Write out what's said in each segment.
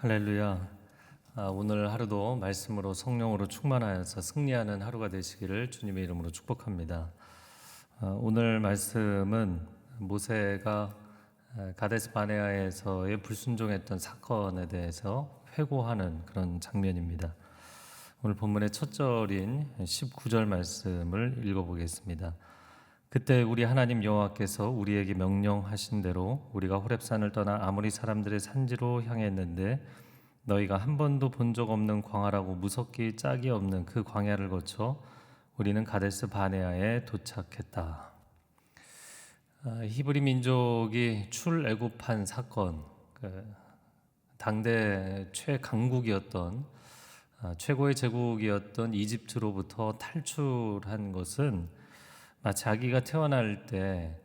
할렐루야. 아, 오늘 하루도 말씀으로 성령으로 충만하여서 승리하는 하루가 되시기를 주님의 이름으로 축복합니다. 아, 오늘 말씀은 모세가 아, 가데스 바네아에서의 불순종했던 사건에 대해서 회고하는 그런 장면입니다. 오늘 본문의 첫 절인 19절 말씀을 읽어보겠습니다. 그때 우리 하나님 여호와께서 우리에게 명령하신 대로 우리가 호렙산을 떠나 아무리 사람들의 산지로 향했는데 너희가 한 번도 본 적 없는 광야라고 무섭기 짝이 없는 그 광야를 거쳐 우리는 가데스 바네아에 도착했다. 아, 히브리 민족이 출애굽한 사건, 그 당대 최강국이었던 아, 최고의 제국이었던 이집트로부터 탈출한 것은 자기가 태어날 때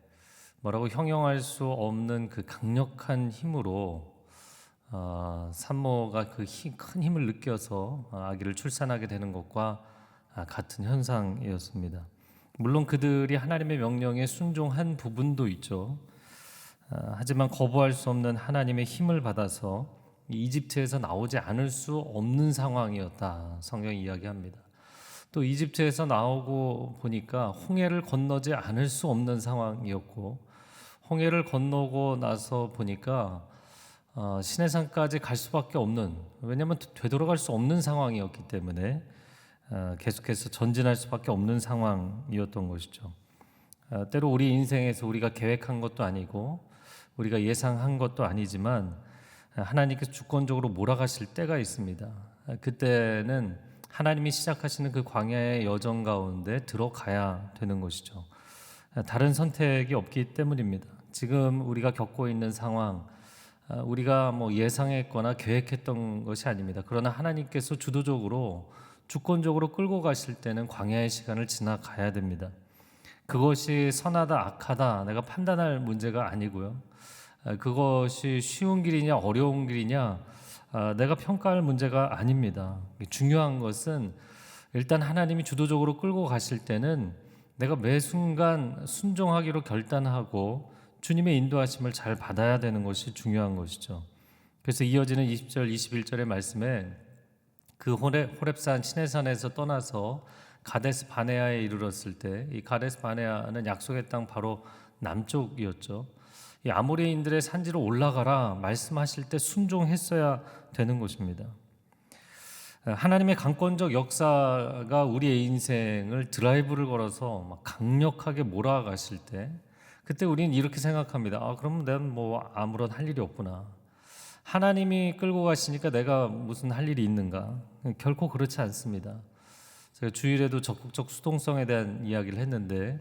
뭐라고 형용할 수 없는 그 강력한 힘으로 어, 산모가 그 큰 힘을 느껴서 어, 아기를 출산하게 되는 것과 아, 같은 현상이었습니다. 물론 그들이 하나님의 명령에 순종한 부분도 있죠. 아, 하지만 거부할 수 없는 하나님의 힘을 받아서 이집트에서 나오지 않을 수 없는 상황이었다. 성경이 이야기합니다. 또 이집트에서 나오고 보니까 홍해를 건너지 않을 수 없는 상황이었고 홍해를 건너고 나서 보니까 어, 시내산까지 갈 수밖에 없는 왜냐하면 되돌아갈 수 없는 상황이었기 때문에 어, 계속해서 전진할 수밖에 없는 상황이었던 것이죠. 어, 때로 우리 인생에서 우리가 계획한 것도 아니고 우리가 예상한 것도 아니지만 하나님께서 주권적으로 몰아가실 때가 있습니다. 그때는 하나님이 시작하시는 그 광야의 여정 가운데 들어가야 되는 것이죠. 다른 선택이 없기 때문입니다. 지금 우리가 겪고 있는 상황, 아, 우리가 뭐 예상했거나 계획했던 것이 아닙니다. 그러나 하나님께서 주도적으로 주권적으로 끌고 가실 때는 광야의 시간을 지나가야 됩니다. 그것이 선하다 악하다 내가 판단할 문제가 아니고요. 아, 그것이 쉬운 길이냐 어려운 길이냐 아, 내가 평가할 문제가 아닙니다. 중요한 것은 일단 하나님이 주도적으로 끌고 가실 때는 내가 매 순간 순종하기로 결단하고 주님의 인도하심을 잘 받아야 되는 것이 중요한 것이죠. 그래서 이어지는 20절, 21절의 말씀에 그 호렙, 호렙산 시내산에서 떠나서 가데스 바네아에 이르렀을 때 이 가데스 바네아는 약속의 땅 바로 남쪽이었죠. 이 아모리인들의 산지로 올라가라 말씀하실 때 순종했어야 되는 것입니다. 하나님의 강권적 역사가 우리의 인생을 드라이브를 걸어서 막 강력하게 몰아가실 때 그때 우리는 이렇게 생각합니다. 아, 그럼 난뭐 아무런 할 일이 없구나. 하나님이 끌고 가시니까 내가 무슨 할 일이 있는가? 결코 그렇지 않습니다. 제가 주일에도 적극적 수동성에 대한 이야기를 했는데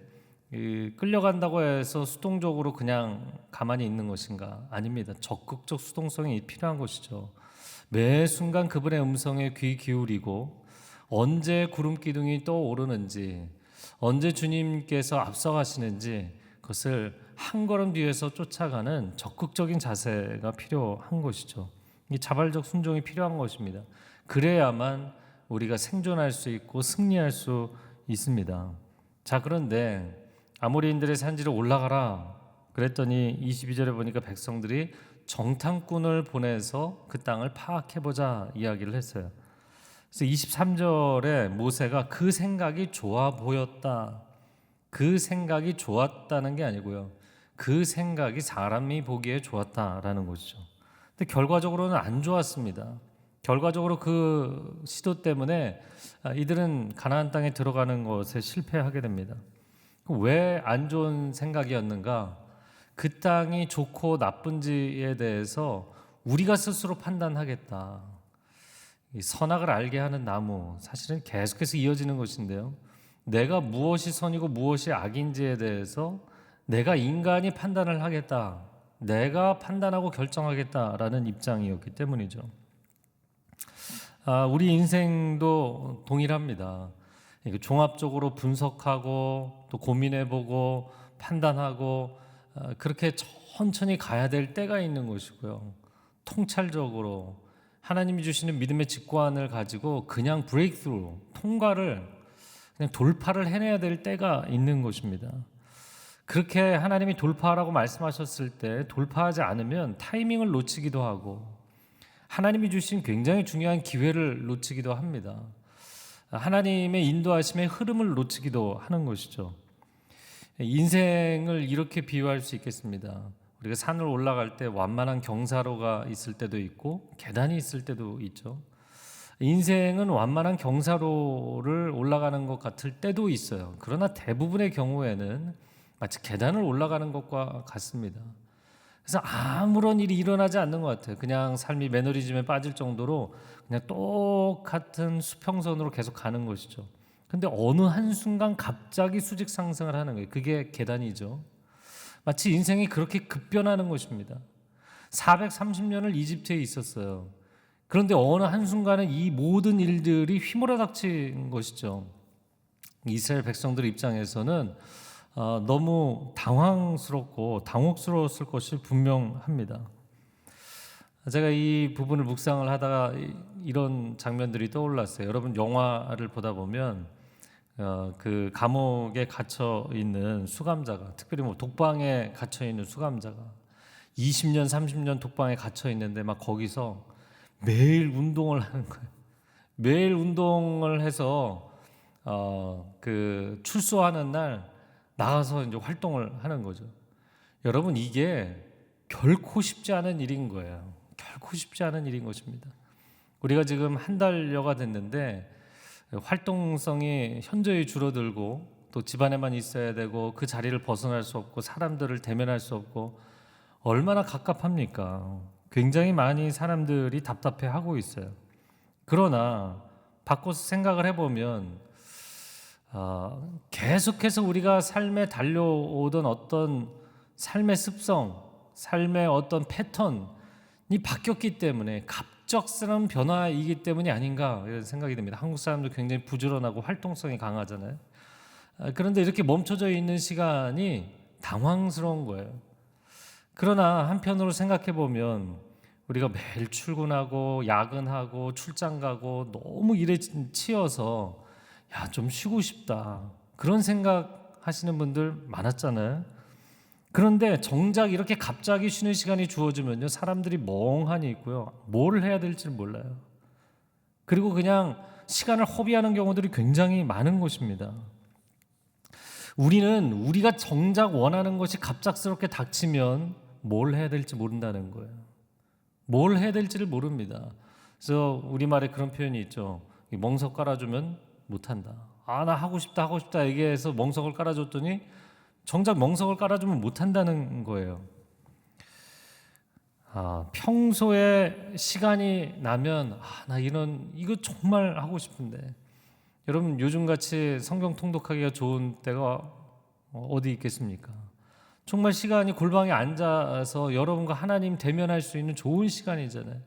끌려간다고 해서 수동적으로 그냥 가만히 있는 것인가? 아닙니다. 적극적 수동성이 필요한 것이죠. 매 순간 그분의 음성에 귀 기울이고 언제 구름 기둥이 떠오르는지 언제 주님께서 앞서가시는지 그것을 한 걸음 뒤에서 쫓아가는 적극적인 자세가 필요한 것이죠. 이 자발적 순종이 필요한 것입니다. 그래야만 우리가 생존할 수 있고 승리할 수 있습니다. 자, 그런데 아모리인들의 산지로 올라가라. 그랬더니 22절에 보니까 백성들이 정탐꾼을 보내서 그 땅을 파악해 보자 이야기를 했어요. 그래서 23절에 모세가 그 생각이 좋아 보였다. 그 생각이 좋았다는 게 아니고요. 그 생각이 사람이 보기에 좋았다라는 것이죠. 근데 결과적으로는 안 좋았습니다. 결과적으로 그 시도 때문에 이들은 가나안 땅에 들어가는 것에 실패하게 됩니다. 왜 안 좋은 생각이었는가? 그 땅이 좋고 나쁜지에 대해서 우리가 스스로 판단하겠다. 선악을 알게 하는 나무, 사실은 계속해서 이어지는 것인데요. 내가 무엇이 선이고 무엇이 악인지에 대해서 내가 인간이 판단을 하겠다. 내가 판단하고 결정하겠다라는 입장이었기 때문이죠. 아, 우리 인생도 동일합니다. 종합적으로 분석하고 또 고민해보고 판단하고 아, 그렇게 천천히 가야 될 때가 있는 것이고요. 통찰적으로 하나님이 주시는 믿음의 직관을 가지고 그냥 브레이크스루 통과를 그냥 돌파를 해내야 될 때가 있는 것입니다. 그렇게 하나님이 돌파하라고 말씀하셨을 때 돌파하지 않으면 타이밍을 놓치기도 하고 하나님이 주신 굉장히 중요한 기회를 놓치기도 합니다. 하나님의 인도하심의 흐름을 놓치기도 하는 것이죠. 인생을 이렇게 비유할 수 있겠습니다. 우리가 산을 올라갈 때 완만한 경사로가 있을 때도 있고 계단이 있을 때도 있죠. 인생은 완만한 경사로를 올라가는 것 같을 때도 있어요. 그러나 대부분의 경우에는 마치 계단을 올라가는 것과 같습니다. 그래서 아무런 일이 일어나지 않는 것 같아요. 그냥 삶이 매너리즘에 빠질 정도로 그냥 똑같은 수평선으로 계속 가는 것이죠. 근데 어느 한순간 갑자기 수직 상승을 하는 거예요. 그게 계단이죠. 마치 인생이 그렇게 급변하는 것입니다. 430년을 이집트에 있었어요. 그런데 어느 한순간에 이 모든 일들이 휘몰아 닥친 것이죠. 이스라엘 백성들 입장에서는 어, 너무 당황스럽고 당혹스러웠을 것이 분명합니다. 제가 이 부분을 묵상을 하다가 이- 이런 장면들이 떠올랐어요. 여러분 영화를 보다 보면 어, 그 감옥에 갇혀 있는 수감자가 특별히 뭐 독방에 갇혀 있는 수감자가 20년 30년 독방에 갇혀 있는데 막 거기서 매일 운동을 하는 거예요. 매일 운동을 해서 어, 그 출소하는 날 나가서 이제 활동을 하는 거죠. 여러분 이게 결코 쉽지 않은 일인 거예요. 결코 쉽지 않은 일인 것입니다. 우리가 지금 한 달여가 됐는데 활동성이 현저히 줄어들고 또 집안에만 있어야 되고 그 자리를 벗어날 수 없고 사람들을 대면할 수 없고 얼마나 갑갑합니까? 굉장히 많이 사람들이 답답해 하고 있어요. 그러나 바꿔서 생각을 해보면 어, 계속해서 우리가 삶에 달려오던 어떤 삶의 습성, 삶의 어떤 패턴이 바뀌었기 때문에 갑작스러운 변화이기 때문이 아닌가 이런 생각이 듭니다. 한국 사람들 굉장히 부지런하고 활동성이 강하잖아요. 아, 그런데 이렇게 멈춰져 있는 시간이 당황스러운 거예요. 그러나 한편으로 생각해 보면 우리가 매일 출근하고 야근하고 출장 가고 너무 일에 치여서 야, 좀 쉬고 싶다. 그런 생각 하시는 분들 많았잖아요. 그런데 정작 이렇게 갑자기 쉬는 시간이 주어지면요. 사람들이 멍하니 있고요. 뭘 해야 될지 몰라요. 그리고 그냥 시간을 허비하는 경우들이 굉장히 많은 것입니다. 우리는 우리가 정작 원하는 것이 갑작스럽게 닥치면 뭘 해야 될지 모른다는 거예요. 뭘 해야 될지를 모릅니다. 그래서 우리말에 그런 표현이 있죠. 멍석 깔아주면 못한다. 아, 나 하고 싶다, 하고 싶다 얘기해서 멍석을 깔아줬더니 정작 멍석을 깔아주면 못한다는 거예요. 아, 평소에 시간이 나면 아, 나 이런 이거 정말 하고 싶은데 여러분 요즘 같이 성경 통독하기가 좋은 때가 어디 있겠습니까? 정말 시간이 골방에 앉아서 여러분과 하나님 대면할 수 있는 좋은 시간이잖아요.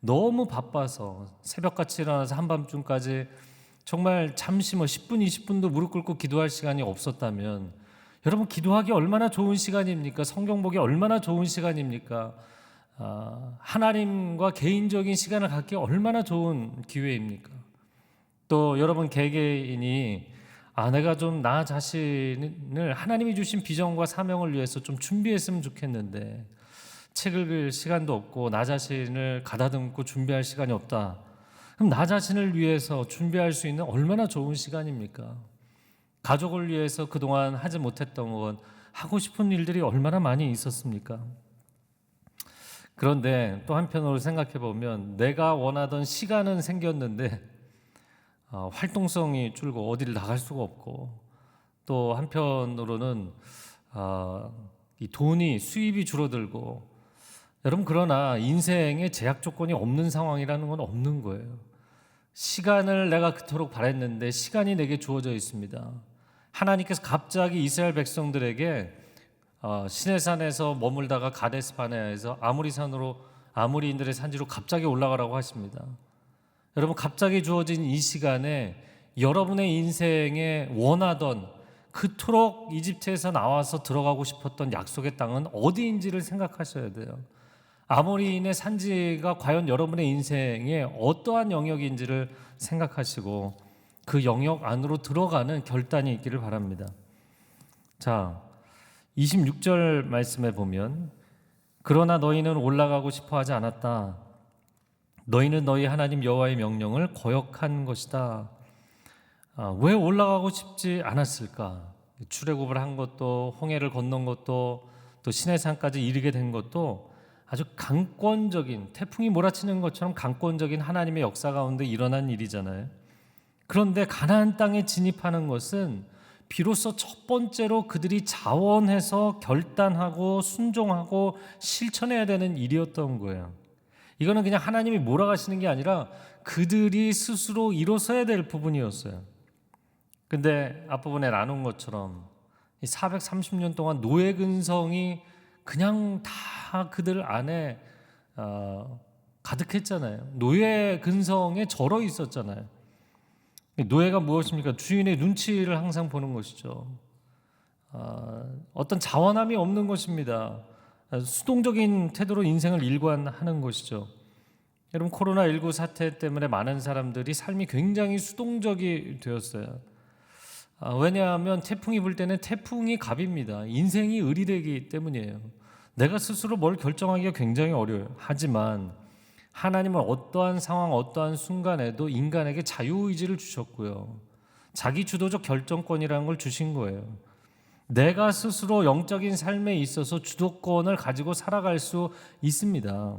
너무 바빠서 새벽같이 일어나서 한밤중까지 정말 잠시 뭐 10분, 20분도 무릎 꿇고 기도할 시간이 없었다면 여러분 기도하기 얼마나 좋은 시간입니까? 성경 보기 얼마나 좋은 시간입니까? 아, 하나님과 개인적인 시간을 갖기 얼마나 좋은 기회입니까? 또 여러분 개개인이 아 내가 좀 나 자신을 하나님이 주신 비전과 사명을 위해서 좀 준비했으면 좋겠는데 책을 읽을 시간도 없고 나 자신을 가다듬고 준비할 시간이 없다. 그럼 나 자신을 위해서 준비할 수 있는 얼마나 좋은 시간입니까? 가족을 위해서 그동안 하지 못했던 것, 하고 싶은 일들이 얼마나 많이 있었습니까? 그런데 또 한편으로 생각해 보면 내가 원하던 시간은 생겼는데 어, 활동성이 줄고 어디를 나갈 수가 없고 또 한편으로는 어, 이 돈이 수입이 줄어들고 여러분 그러나 인생에 제약 조건이 없는 상황이라는 건 없는 거예요. 시간을 내가 그토록 바랬는데 시간이 내게 주어져 있습니다. 하나님께서 갑자기 이스라엘 백성들에게 어, 시내산에서 머물다가 가데스 바네아에서 아무리 산으로 아무리인들의 산지로 갑자기 올라가라고 하십니다. 여러분 갑자기 주어진 이 시간에 여러분의 인생에 원하던 그토록 이집트에서 나와서 들어가고 싶었던 약속의 땅은 어디인지를 생각하셔야 돼요. 아모리인의 산지가 과연 여러분의 인생에 어떠한 영역인지를 생각하시고 그 영역 안으로 들어가는 결단이 있기를 바랍니다. 자, 26절 말씀에 보면 그러나 너희는 올라가고 싶어 하지 않았다. 너희는 너희 하나님 여호와의 명령을 거역한 것이다. 아, 왜 올라가고 싶지 않았을까? 출애굽을 한 것도 홍해를 건넌 것도 또 시내산까지 이르게 된 것도 아주 강권적인 태풍이 몰아치는 것처럼 강권적인 하나님의 역사 가운데 일어난 일이잖아요. 그런데 가나안 땅에 진입하는 것은 비로소 첫 번째로 그들이 자원해서 결단하고 순종하고 실천해야 되는 일이었던 거예요. 이거는 그냥 하나님이 몰아가시는 게 아니라 그들이 스스로 일어서야 될 부분이었어요. 근데 앞부분에 나눈 것처럼 이 430년 동안 노예 근성이 그냥 다 그들 안에 어, 가득했잖아요. 노예 근성에 절어 있었잖아요. 노예가 무엇입니까? 주인의 눈치를 항상 보는 것이죠. 어, 어떤 자원함이 없는 것입니다. 수동적인 태도로 인생을 일관하는 것이죠. 여러분 코로나 19 사태 때문에 많은 사람들이 삶이 굉장히 수동적이 되었어요. 아, 왜냐하면 태풍이 불 때는 태풍이 갑입니다. 인생이 의리되기 때문이에요. 내가 스스로 뭘 결정하기가 굉장히 어려워요. 하지만 하나님은 어떠한 상황, 어떠한 순간에도 인간에게 자유의지를 주셨고요. 자기 주도적 결정권이라는 걸 주신 거예요. 내가 스스로 영적인 삶에 있어서 주도권을 가지고 살아갈 수 있습니다.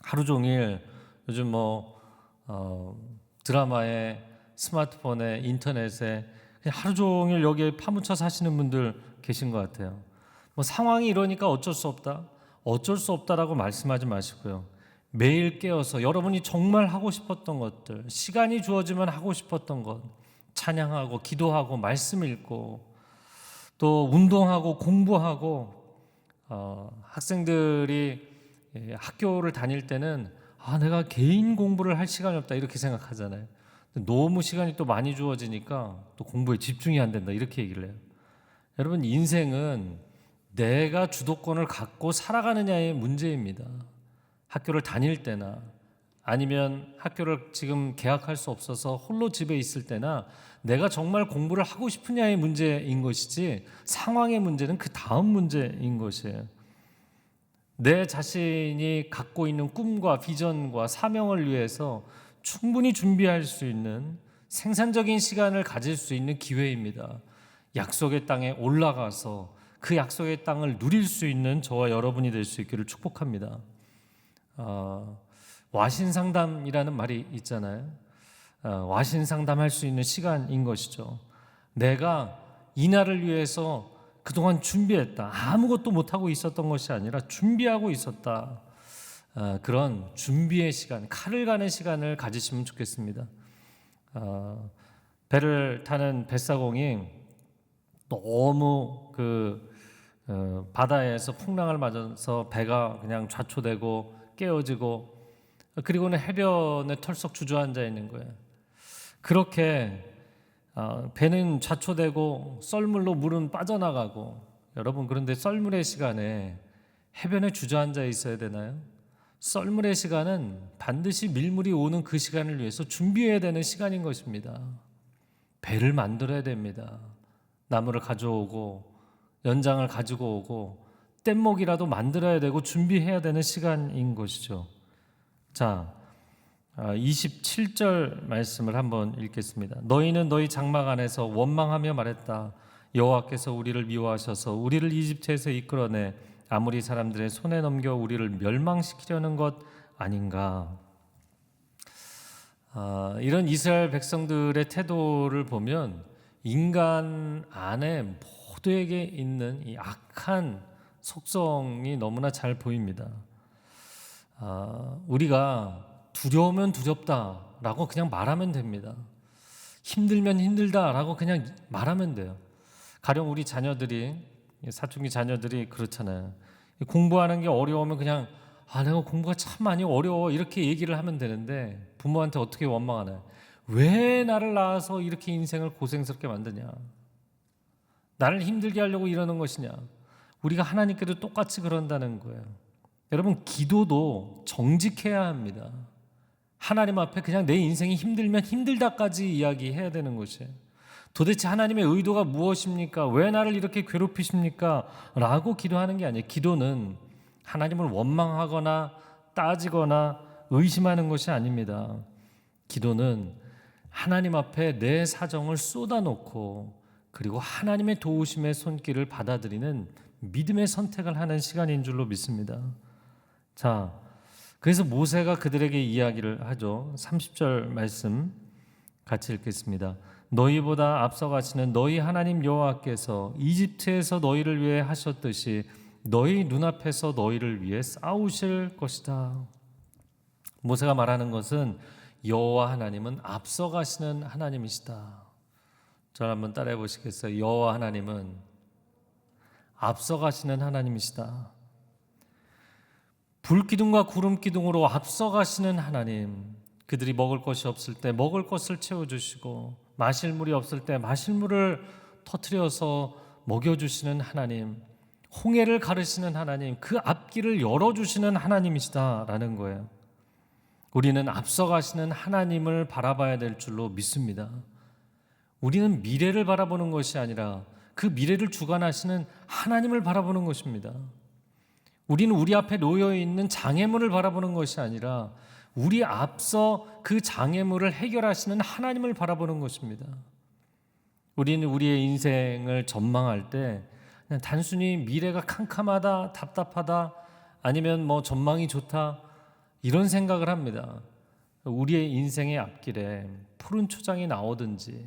하루 종일 요즘 뭐 어, 드라마에 스마트폰에 인터넷에 하루 종일 여기에 파묻혀 사시는 분들 계신 것 같아요. 뭐 상황이 이러니까 어쩔 수 없다. 어쩔 수 없다라고 말씀하지 마시고요. 매일 깨어서 여러분이 정말 하고 싶었던 것들, 시간이 주어지면 하고 싶었던 것, 찬양하고 기도하고 말씀 읽고 또 운동하고 공부하고 어, 학생들이 예, 학교를 다닐 때는 아 내가 개인 공부를 할 시간이 없다 이렇게 생각하잖아요. 너무 시간이 또 많이 주어지니까 또 공부에 집중이 안 된다 이렇게 얘기를 해요. 여러분 인생은 내가 주도권을 갖고 살아가느냐의 문제입니다. 학교를 다닐 때나 아니면 학교를 지금 개학할 수 없어서 홀로 집에 있을 때나 내가 정말 공부를 하고 싶으냐의 문제인 것이지 상황의 문제는 그 다음 문제인 것이에요. 내 자신이 갖고 있는 꿈과 비전과 사명을 위해서 충분히 준비할 수 있는 생산적인 시간을 가질 수 있는 기회입니다. 약속의 땅에 올라가서 그 약속의 땅을 누릴 수 있는 저와 여러분이 될 수 있기를 축복합니다. 어, 와신 상담이라는 말이 있잖아요. 어, 와신 상담할 수 있는 시간인 것이죠. 내가 이날을 위해서 그동안 준비했다. 아무것도 못하고 있었던 것이 아니라 준비하고 있었다. 어, 그런 준비의 시간, 칼을 가는 시간을 가지시면 좋겠습니다. 어, 배를 타는 뱃사공이 너무 그 어, 바다에서 풍랑을 맞아서 배가 그냥 좌초되고 깨어지고 그리고는 해변에 털썩 주저앉아 있는 거예요. 그렇게 어, 배는 좌초되고 썰물로 물은 빠져나가고 여러분 그런데 썰물의 시간에 해변에 주저앉아 있어야 되나요? 썰물의 시간은 반드시 밀물이 오는 그 시간을 위해서 준비해야 되는 시간인 것입니다. 배를 만들어야 됩니다. 나무를 가져오고 연장을 가지고 오고 뗏목이라도 만들어야 되고 준비해야 되는 시간인 것이죠. 자, 27절 아, 말씀을 한번 읽겠습니다. 너희는 너희 장막 안에서 원망하며 말했다. 여호와께서 우리를 미워하셔서 우리를 이집트에서 이끌어내 아무리 사람들의 손에 넘겨 우리를 멸망시키려는 것 아닌가? 아, 이런 이스라엘 백성들의 태도를 보면 인간 안에 모두에게 있는 이 악한 속성이 너무나 잘 보입니다. 아, 우리가 두려우면 두렵다라고 그냥 말하면 됩니다. 힘들면 힘들다라고 그냥 말하면 돼요. 가령 우리 자녀들이 사춘기 자녀들이 그렇잖아요. 공부하는 게 어려우면 그냥 아 내가 공부가 참 많이 어려워 이렇게 얘기를 하면 되는데 부모한테 어떻게 원망하나요? 왜 나를 낳아서 이렇게 인생을 고생스럽게 만드냐? 나를 힘들게 하려고 이러는 것이냐? 우리가 하나님께도 똑같이 그런다는 거예요. 여러분 기도도 정직해야 합니다. 하나님 앞에 그냥 내 인생이 힘들면 힘들다까지 이야기해야 되는 것이에요. 도대체 하나님의 의도가 무엇입니까? 왜 나를 이렇게 괴롭히십니까? 라고 기도하는 게 아니에요. 기도는 하나님을 원망하거나 따지거나 의심하는 것이 아닙니다. 기도는 하나님 앞에 내 사정을 쏟아놓고 그리고 하나님의 도우심의 손길을 받아들이는 믿음의 선택을 하는 시간인 줄로 믿습니다. 자, 그래서 모세가 그들에게 이야기를 하죠. 30절 말씀 같이 읽겠습니다. 너희보다 앞서가시는 너희 하나님 여호와께서 이집트에서 너희를 위해 하셨듯이 너희 눈앞에서 너희를 위해 싸우실 것이다. 모세가 말하는 것은 여호와 하나님은 앞서가시는 하나님이시다. 저를 한번 따라해 보시겠어요? 여호와 하나님은 앞서가시는 하나님이시다. 불기둥과 구름 기둥으로 앞서가시는 하나님. 그들이 먹을 것이 없을 때 먹을 것을 채워 주시고 마실 물이 없을 때 마실 물을 터트려서 먹여 주시는 하나님. 홍해를 가르시는 하나님, 그 앞길을 열어 주시는 하나님이시다라는 거예요. 우리는 앞서가시는 하나님을 바라봐야 될 줄로 믿습니다. 우리는 미래를 바라보는 것이 아니라 그 미래를 주관하시는 하나님을 바라보는 것입니다. 우리는 우리 앞에 놓여 있는 장애물을 바라보는 것이 아니라 우리 앞서 그 장애물을 해결하시는 하나님을 바라보는 것입니다. 우리는 우리의 인생을 전망할 때 그냥 단순히 미래가 캄캄하다, 답답하다, 아니면 뭐 전망이 좋다 이런 생각을 합니다. 우리의 인생의 앞길에 푸른 초장이 나오든지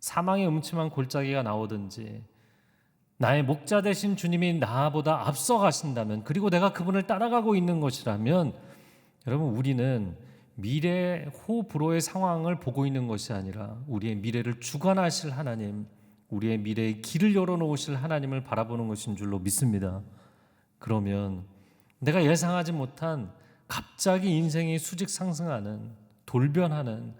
사망의 음침한 골짜기가 나오든지 나의 목자 되신 주님이 나보다 앞서 가신다면 그리고 내가 그분을 따라가고 있는 것이라면 여러분 우리는 미래 호불호의 상황을 보고 있는 것이 아니라 우리의 미래를 주관하실 하나님, 우리의 미래의 길을 열어놓으실 하나님을 바라보는 것인 줄로 믿습니다. 그러면 내가 예상하지 못한 갑자기 인생이 수직 상승하는 돌변하는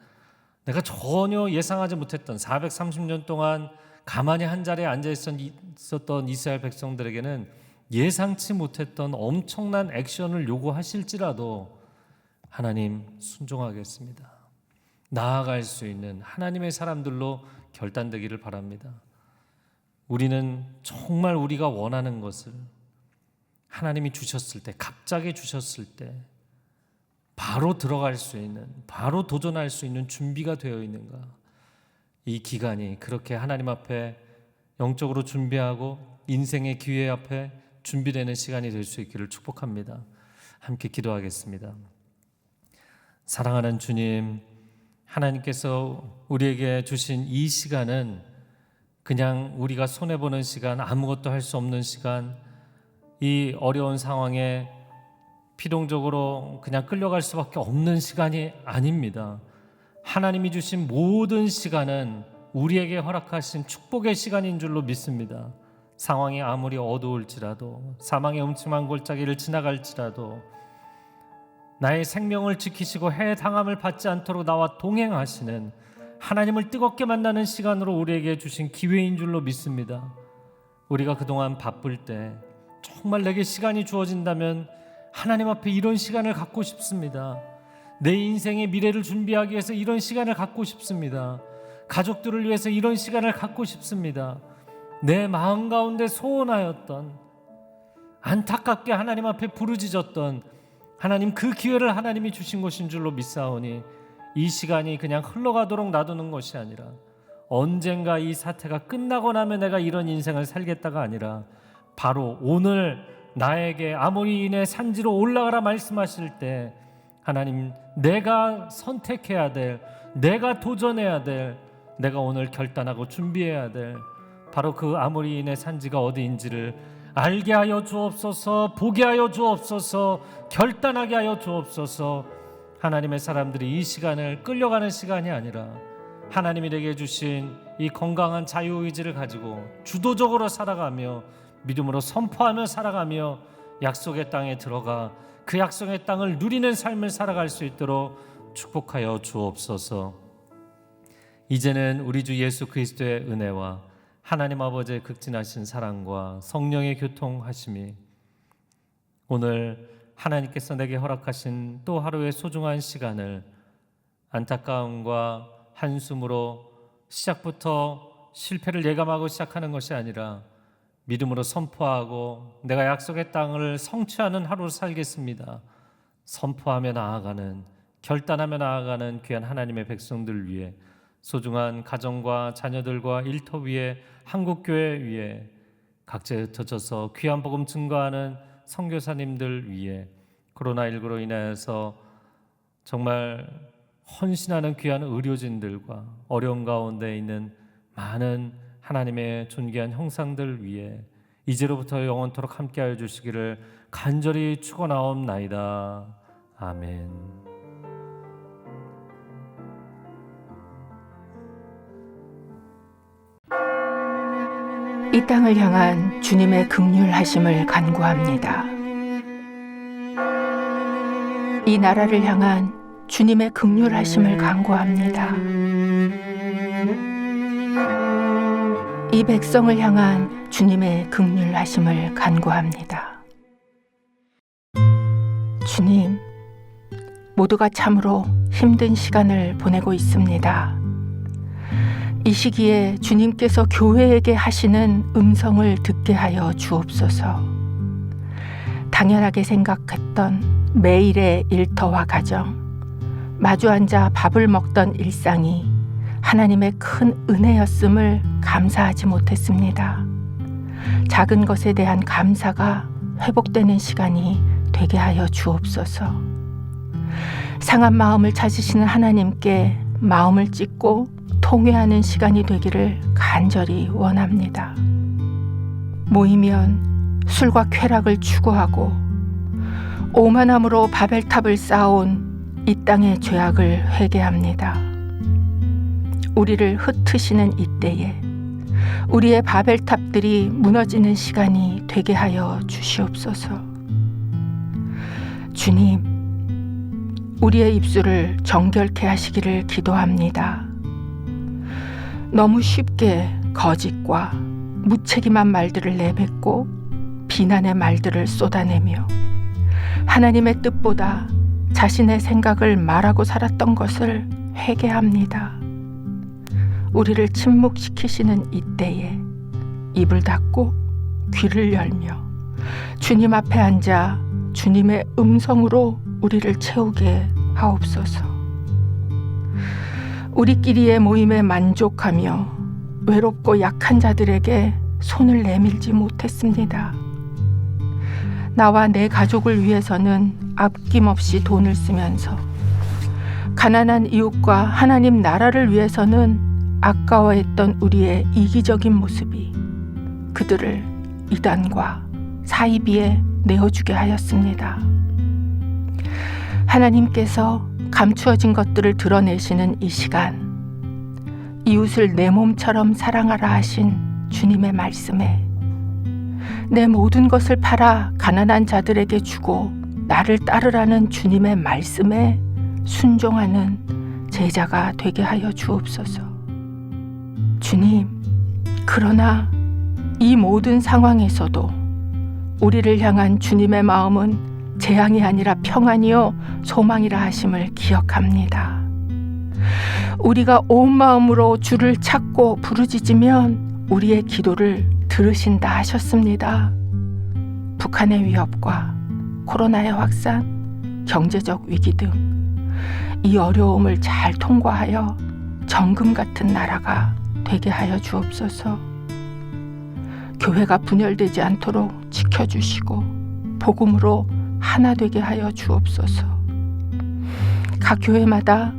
내가 전혀 예상하지 못했던 430년 동안 가만히 한 자리에 앉아 있었던 이스라엘 백성들에게는 예상치 못했던 엄청난 액션을 요구하실지라도 하나님 순종하겠습니다. 나아갈 수 있는 하나님의 사람들로 결단되기를 바랍니다. 우리는 정말 우리가 원하는 것을 하나님이 주셨을 때, 갑자기 주셨을 때, 바로 들어갈 수 있는, 바로 도전할 수 있는 준비가 되어 있는가? 이 기간이 그렇게 하나님 앞에 영적으로 준비하고 인생의 기회 앞에 준비되는 시간이 될 수 있기를 축복합니다. 함께 기도하겠습니다. 사랑하는 주님, 하나님께서 우리에게 주신 이 시간은 그냥 우리가 손해보는 시간, 아무것도 할 수 없는 시간, 이 어려운 상황에 피동적으로 그냥 끌려갈 수밖에 없는 시간이 아닙니다. 하나님이 주신 모든 시간은 우리에게 허락하신 축복의 시간인 줄로 믿습니다. 상황이 아무리 어두울지라도 사망의 음침한 골짜기를 지나갈지라도 나의 생명을 지키시고 해당함을 받지 않도록 나와 동행하시는 하나님을 뜨겁게 만나는 시간으로 우리에게 주신 기회인 줄로 믿습니다. 우리가 그동안 바쁠 때 정말 내게 시간이 주어진다면 하나님 앞에 이런 시간을 갖고 싶습니다. 내 인생의 미래를 준비하기 위해서 이런 시간을 갖고 싶습니다. 가족들을 위해서 이런 시간을 갖고 싶습니다. 내 마음 가운데 소원하였던 안타깝게 하나님 앞에 부르짖었던 하나님 그 기회를 하나님이 주신 것인 줄로 믿사오니 이 시간이 그냥 흘러가도록 놔두는 것이 아니라 언젠가 이 사태가 끝나고 나면 내가 이런 인생을 살겠다가 아니라 바로 오늘 나에게 아모리인의 산지로 올라가라 말씀하실 때 하나님 내가 선택해야 될 내가 도전해야 될 내가 오늘 결단하고 준비해야 될 바로 그 아모리인의 산지가 어디인지를 알게 하여 주옵소서 보게 하여 주옵소서 결단하게 하여 주옵소서 하나님의 사람들이 이 시간을 끌려가는 시간이 아니라 하나님이 내게 주신 이 건강한 자유 의지를 가지고 주도적으로 살아가며 믿음으로 선포하며 살아가며 약속의 땅에 들어가 그 약속의 땅을 누리는 삶을 살아갈 수 있도록 축복하여 주옵소서. 이제는 우리 주 예수 그리스도의 은혜와 하나님 아버지의 극진하신 사랑과 성령의 교통하심이 오늘 하나님께서 내게 허락하신 또 하루의 소중한 시간을 안타까움과 한숨으로 시작부터 실패를 예감하고 시작하는 것이 아니라 믿음으로 선포하고 내가 약속의 땅을 성취하는 하루를 살겠습니다. 선포하며 나아가는 결단하며 나아가는 귀한 하나님의 백성들 위해 소중한 가정과 자녀들과 일터 위에 한국 교회 위에 각지에 흩어져서 귀한 복음 증거하는 선교사님들 위해 코로나 19로 인해서 정말 헌신하는 귀한 의료진들과 어려운 가운데 있는 많은 하나님의 존귀한 형상들 위해 이제로부터 영원토록 함께하여 주시기를 간절히 축원하옵나이다. 아멘. 이 땅을 향한 주님의 극률하심을 간구합니다. 이 나라를 향한 주님의 극률하심을 간구합니다. 이 백성을 향한 주님의 극률하심을 간구합니다. 주님, 모두가 참으로 힘든 시간을 보내고 있습니다. 이 시기에 주님께서 교회에게 하시는 음성을 듣게 하여 주옵소서. 당연하게 생각했던 매일의 일터와 가정, 마주 앉아 밥을 먹던 일상이 하나님의 큰 은혜였음을 감사하지 못했습니다. 작은 것에 대한 감사가 회복되는 시간이 되게 하여 주옵소서. 상한 마음을 찾으시는 하나님께 마음을 찢고 통회하는 시간이 되기를 간절히 원합니다. 모이면 술과 쾌락을 추구하고 오만함으로 바벨탑을 쌓아온 이 땅의 죄악을 회개합니다. 우리를 흩으시는 이때에 우리의 바벨탑들이 무너지는 시간이 되게 하여 주시옵소서. 주님, 우리의 입술을 정결케 하시기를 기도합니다. 너무 쉽게 거짓과 무책임한 말들을 내뱉고 비난의 말들을 쏟아내며 하나님의 뜻보다 자신의 생각을 말하고 살았던 것을 회개합니다. 우리를 침묵시키시는 이때에 입을 닫고 귀를 열며 주님 앞에 앉아 주님의 음성으로 우리를 채우게 하옵소서. 우리끼리의 모임에 만족하며 외롭고 약한 자들에게 손을 내밀지 못했습니다. 나와 내 가족을 위해서는 아낌없이 돈을 쓰면서 가난한 이웃과 하나님 나라를 위해서는 아까워했던 우리의 이기적인 모습이 그들을 이단과 사이비에 내어주게 하였습니다. 하나님께서 감추어진 것들을 드러내시는 이 시간, 이웃을 내 몸처럼 사랑하라 하신 주님의 말씀에 내 모든 것을 팔아 가난한 자들에게 주고 나를 따르라는 주님의 말씀에 순종하는 제자가 되게 하여 주옵소서. 주님, 그러나 이 모든 상황에서도 우리를 향한 주님의 마음은 재앙이 아니라 평안이요 소망이라 하심을 기억합니다. 우리가 온 마음으로 주를 찾고 부르짖으면 우리의 기도를 들으신다 하셨습니다. 북한의 위협과 코로나의 확산, 경제적 위기 등 이 어려움을 잘 통과하여 정금 같은 나라가 되게 하여 주옵소서. 교회가 분열되지 않도록 지켜주시고 복음으로 하나 되게 하여 주옵소서. 각 교회마다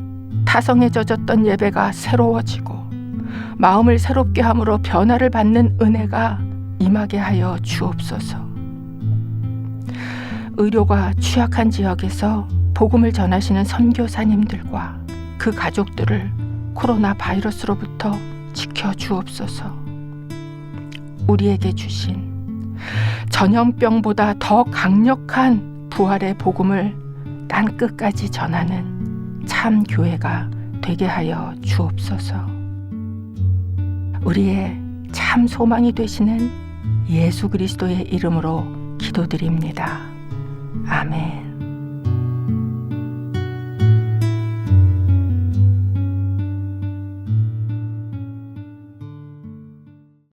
타성에 젖었던 예배가 새로워지고 마음을 새롭게 함으로 변화를 받는 은혜가 임하게 하여 주옵소서. 의료가 취약한 지역에서 복음을 전하시는 선교사님들과 그 가족들을 코로나 바이러스로부터 지켜 주옵소서. 우리에게 주신 전염병보다 더 강력한 부활의 복음을 땅 끝까지 전하는 참 교회가 되게 하여 주옵소서. 우리의 참 소망이 되시는 예수 그리스도의 이름으로 기도드립니다. 아멘.